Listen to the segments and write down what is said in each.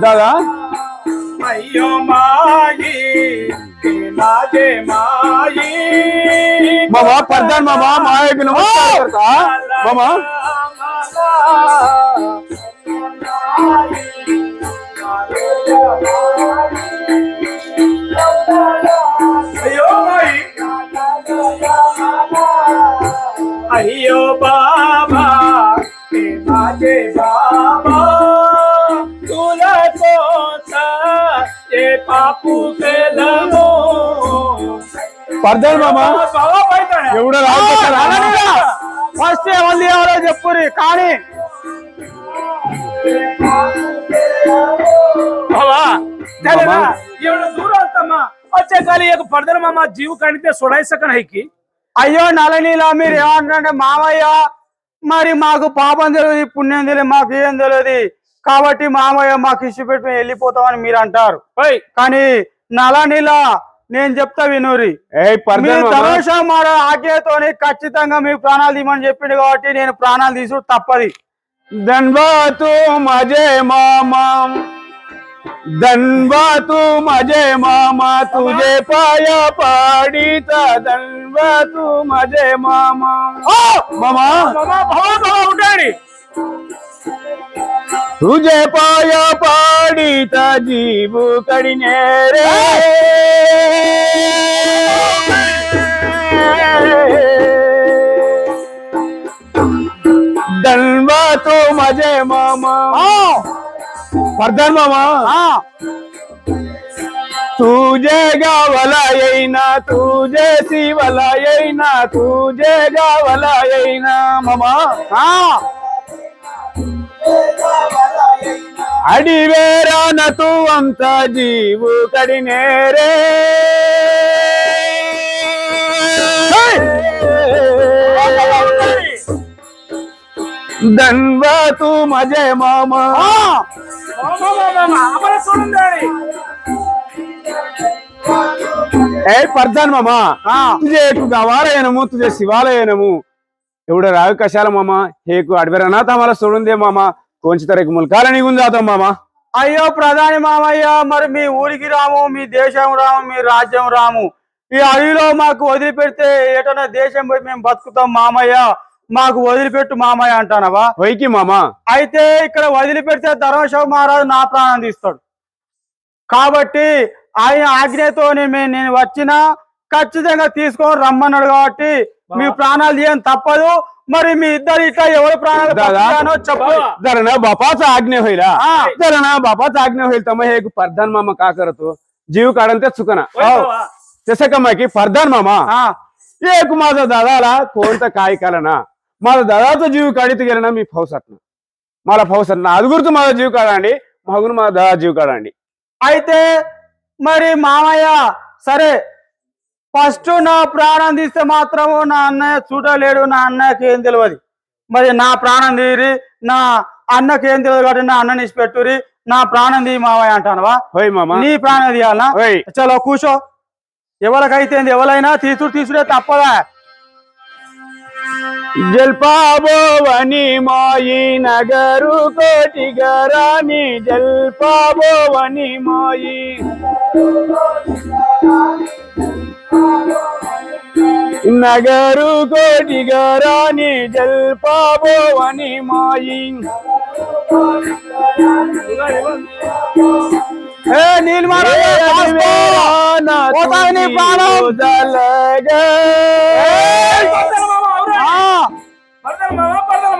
దాదా అయ్యో మాయి మామా పర్దాన్ మామా మాయకి నమస్కారం మామా పడతాడు మామా ఫస్ట్ ఎవరు ఎవరో చెప్పు కానీ వచ్చేసారి పడతారు మామ జీవు కడితే సుడైసకన్ హైకి. అయ్యో నలనీలా మీరు ఏమంటారంటే మావయ్య మరి మాకు పాపం తెలియదు పుణ్యం తెలియదు మాకు ఏం తెలియదు కాబట్టి మామయ్య మాకు ఇష్యూ పెట్టి మేము వెళ్ళిపోతామని మీరు అంటారు కానీ నలనిలా నేను చెప్తా వినూరి తమాషా మాడ ఆజ్ఞతోని ఖచ్చితంగా మీ ప్రాణాలు తీమని చెప్పింది కాబట్టి నేను ప్రాణాలు తీసుడు తప్పది దన్బాతు మజే మామా దన్బాతు మజే మామా తుజే పాయ పాడిత దన్బాతు మజే మామా మామా మామా तुझे पाय पाडित जीव कडिने रे। दनवा तो माझे मामा। प्रधान मामा। तुझे गावाला येईना तुझे शिवाला येईना तुझे गावाला येईना मामा। हा। ಅಡಿವೇರನ ತೂವಂತ ಜೀವು ಕಡಿನೇರೆ దండ తూ మజే మామా. ఏ పర్దాన్ మామా. తుజే ఏకు గవాలయనము తుజే శివాలయనము. ఎవడు రావి కషాల మామ? హేకు అడవి మాల చూడుందే మామ? కొంచెతరకు ములకాలని గుంజాతం మామ? అయ్యో ప్రధాని మామయ్య మరి మీ ఊరికి రాము మీ దేశం రాము మీ రాజ్యం రాము. ఈ అడవిలో మాకు వదిలిపెడితే ఏటన్నా దేశం పోయి మేము బతుకుతాం మామయ్య. మాకు వదిలిపెట్టు మామయ్య అంటానవా? వైకి మామ? అయితే ఇక్కడ వదిలిపెడితే ధర్మశివ మహారాజు నా ప్రాణం తీస్తాడు. కాబట్టి ఆయన ఆజ్ఞతో నేను వచ్చినా ఖచ్చితంగా తీసుకొని రమ్మన్నాడు కాబట్టి మీ ప్రాణాలు తీయని తప్పదు మరి మీ ఇద్దరు ఇట్లా ఎవరి ప్రాణాలు బతుకుతానో చెప్పు जरा ना बापाचा आज्ञा होईल हा. हा. जरा ना बापाचा आज्ञा होईल तर मग हे परधान मामा का करतो जीव काढून ते चुकना होय हो. बाबा. तसं का की परधान मामा हा. एक माझा दादाला कोणतं काय केलं ना माझा दादाचा जीव काढीत गेला ना मी फौसात ना मला फौसात ना अजून माझा जीव काढांडी मागून माझा दादा जीव काढांडी అయితే మరి మామయ్య సరే ఫస్ట్ నా ప్రాణం తీస్తే మాత్రము నా అన్నయ్య చూడలేడు నా అన్నయ్యకి ఏం తెలియదు మరి నా ప్రాణం తీరి నా అన్నకి ఏం తెలియదు కాబట్టి నా అన్నని పెట్టురి నా ప్రాణం తీ మావయ్య అంటానవా? నీ ప్రాణం తీయాలా? చలో కూర్చో. ఎవరికైతే ఎవరైనా తీసుడు తీసుడే తప్పదా? जलपाबोवनी मोयी नगरु कोटिगरानी जलपाबोवनी मोयी नगरु कोटिगरानी जलपाबोवनी मोयी माई नील महाराज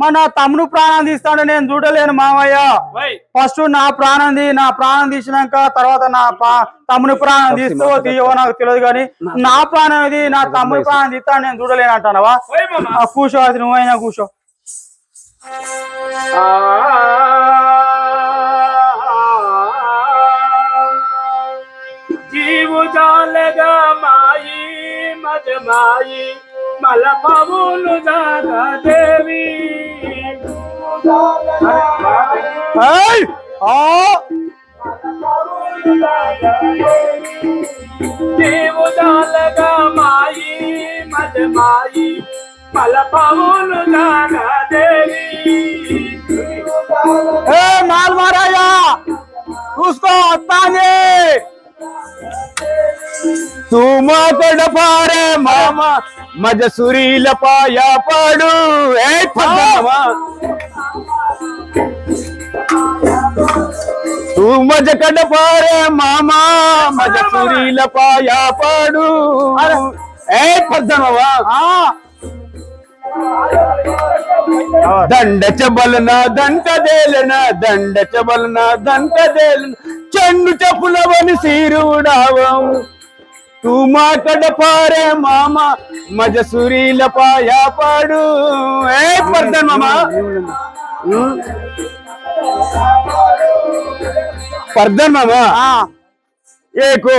మన తమ్ముడు ప్రాణం తీస్తాడు నేను చూడలేను మామయ్య ఫస్ట్ నా ప్రాణం నా ప్రాణం తీసినాక తర్వాత నా తమ్ముడు ప్రాణం తీస్తూ తీయవో నాకు తెలియదు కానీ నా ప్రాణం ఇది నా తమ్ముడు ప్రాణం తీస్తాను నేను చూడలేను అంటానవా కూర్చో అది నువ్వైనా కూర్చో. జీవు మాయి మల పవులు దాదా దేవీ. जागा देवी ఏయ్! ఆ! నీవు జాలగా మాయి మద మాయి మల పవులు దేవి ఏ మాల్ మహారాజా చూసుకో వస్తానే తుమా పారే మామ మజ సురీల పాయ పాడు ఏ పద్మమా మజ పారే మామ మజ సురీల పాయ పాడు. ఏ పద్మమా దండ చబలన దంట దేలన దండ చబలన దంట దేలన చెండు చెప్పులవని సీరుడావం. తూ మాటడ పారే మామ మజ సురీల పాయ పాడు. ఏ పర్దన్ మామ? పర్దన్ మామ ఏకో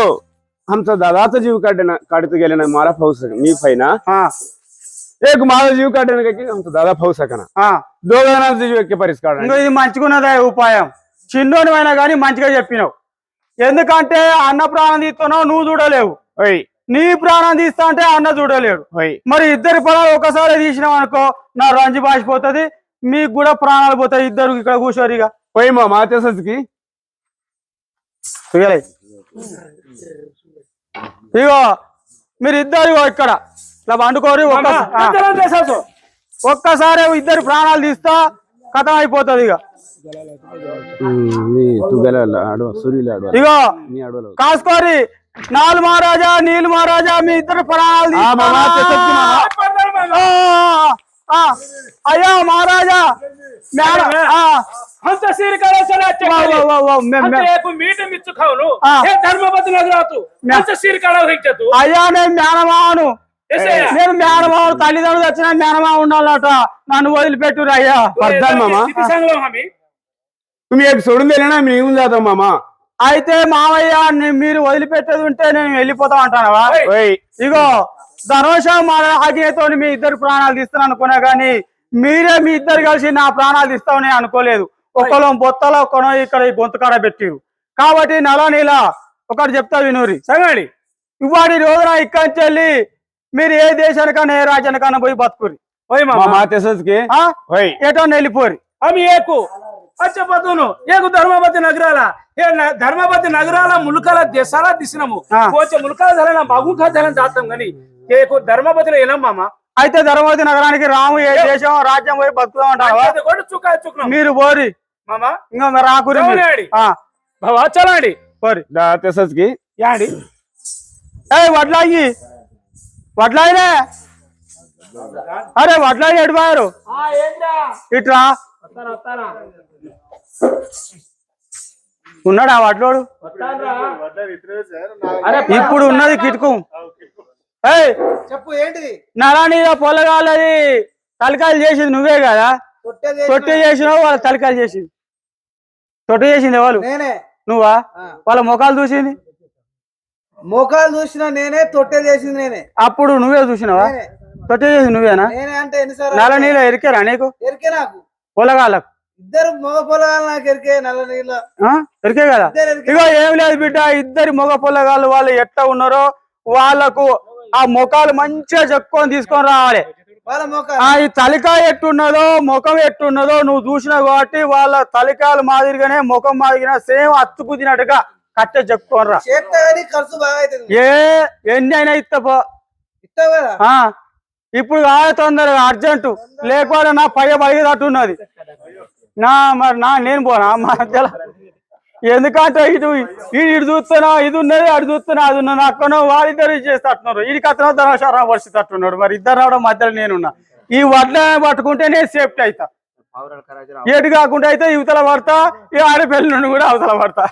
हमचा दादाचा जीव काढणं काढत गेल्यानं मला पाहू सक मी फायना एक माझा जीव काढणं काय की आमचा दादा पाहू सकाना दोघ जणांचा जीव एके परिस काढणं ఇంకో ఇది మంచిగున్నదే ఉపాయం చిన్నోని అయినా కానీ మంచిగా చెప్పినావు ఎందుకంటే అన్న ప్రాణం తీస్తున్నావు నువ్వు చూడలేవు होय నీ ప్రాణం తీస్తా అంటే అన్న చూడలేడు होय మరి ఇద్దరి పొలాలు ఒకసారి తీసినావు అనుకో నా రంజు బాసిపోతుంది మీకు కూడా ప్రాణాలు పోతాయి ఇద్దరు ఇక్కడ కూర్చోరు ఇక. పోయిమా మా చేసేకి ఇగో మీరు ఇద్దరు ఇక్కడ. ఇలా వండుకోరు ఒక్కసారి ఇద్దరు ప్రాణాలు తీస్తా కథం అయిపోతుంది ఇక ఇగో కాసుకోరి నాలు మహారాజా నీళ్ళు మహారాజా మీ ఇద్దరు ప్రాణాలు అయ్యా మహారాజా. మేడం హంత కళాశాల అయ్యా నేను మేనమావను. నేను మేనమావు తల్లిదండ్రులు వచ్చిన మేనమా ఉండాలట. నన్ను వదిలిపెట్టు అయ్యా. అర్థం మామా. చూడు మేము మామా? అయితే మామయ్య మీరు వదిలిపెట్టేది ఉంటే నేను వెళ్ళిపోతాం అంటానవా? ఇగో ధనోష మాల ఆజ్ఞతో మీ ఇద్దరు ప్రాణాలు తీస్తాను అనుకున్నా కానీ మీరే మీ ఇద్దరు కలిసి నా ప్రాణాలు తీస్తామని అనుకోలేదు. ఒకళ్ళు బొత్తలో కొనో ఇక్కడ ఈ బొంతకాడ కాబట్టి నల నీల ఒకటి చెప్తా వినూరి. సంగడి ఇవాడి రోజున ఇక్కడి వెళ్ళి మీరు ఏ దేశానికైనా ఏ రాజ్యానికైనా పోయి బతుకురి ఏటో వెళ్ళిపోరి అవి ఏకు? అచ్చపతును. ఏకు ధర్మపతి నగరాల? ధర్మపతి నగరాల ములుకల దేశాల తీసినాము కొంచెం ములుకల ధర మగుక ధర దాతం కానీ ధర్మపతిలో ఏనమ్మా అయితే ధర్మవతి నగరానికి రాము ఏ దేశం రాజ్యం పోయి బతుకుదాం మీరు పోరి. ఇంకా ఏ వడ్లాయి. వడ్లాయినే. అరే వడ్లాయి ఎడిపోయారు ఇట్లా ఉన్నాడు ఆ వడ్లోడు? ఇప్పుడు ఉన్నది కిటుకు. చెప్పు ఏంటిది? నరాణి పొలగాలది తలకాయలు చేసింది నువ్వే కదా? తొట్టి చేసినావు? వాళ్ళ తలకాయలు చేసింది? తొట్టి చేసింది నేనే. నువ్వా. వాళ్ళ ముఖాలు చూసింది? ముఖాలు చూసిన నేనే తొట్టే చేసింది నేనే. అప్పుడు నువ్వే చూసినావా? తొట్టి చేసింది నువ్వేనా? నేనే అంటే ఎన్నిసార్లు నల్ల నీళ్ళ ఎరికేరా నీకు? ఎరికే నాకు. పొలగాళ్ళకు. ఇద్దరు మగ పొలగాలు నాకు ఎరికే నల్ల నీళ్ళ. ఆ? ఎరికే కదా? ఇగో ఏం లేదు బిడ్డ ఇద్దరి మొగ పొలగాళ్ళు వాళ్ళు ఎట్లా ఉన్నారో వాళ్ళకు ఆ ముఖాలు మంచిగా చెప్పుకొని తీసుకొని రావాలి. ఈ తలికాయ ఎట్టున్నదో ముఖం ఎట్టున్నదో నువ్వు చూసినావు కాబట్టి వాళ్ళ తలికాయలు మాదిరిగానే ముఖం మాదిరిగానే సేమ్ అత్తుకుదినట్టుగా కట్టె చెప్పుకొని రా. చేస్తే కానీ ఖర్చు బాగా అవుతుంది. ఏ ఎన్ని అయినా ఆ ఇప్పుడు కాదు తొందరగా అర్జెంటు. లేకపోతే నా పయ్య పలిగేటట్టున్నది నా మరి నా నేను పోనా? మా మధ్యలో ఎందుకంటే ఇటు ఇటు చూస్తున్నా ఇది ఉన్నది అటు చూస్తున్నా అది ఉన్నది. అక్కడ వాళ్ళిద్దరు చేస్తట్టున్నారు ఇది అతను ధనశారం పరిస్థితి మరి ఇద్దరు రావడం మధ్యలో నేనున్నా. ఈ వడ్ల పట్టుకుంటే నేను సేఫ్టీ అవుతా ఏటు కాకుండా అయితే యువతల పడతా ఈ ఆడపిల్ల నుండి కూడా అవతల పడతా.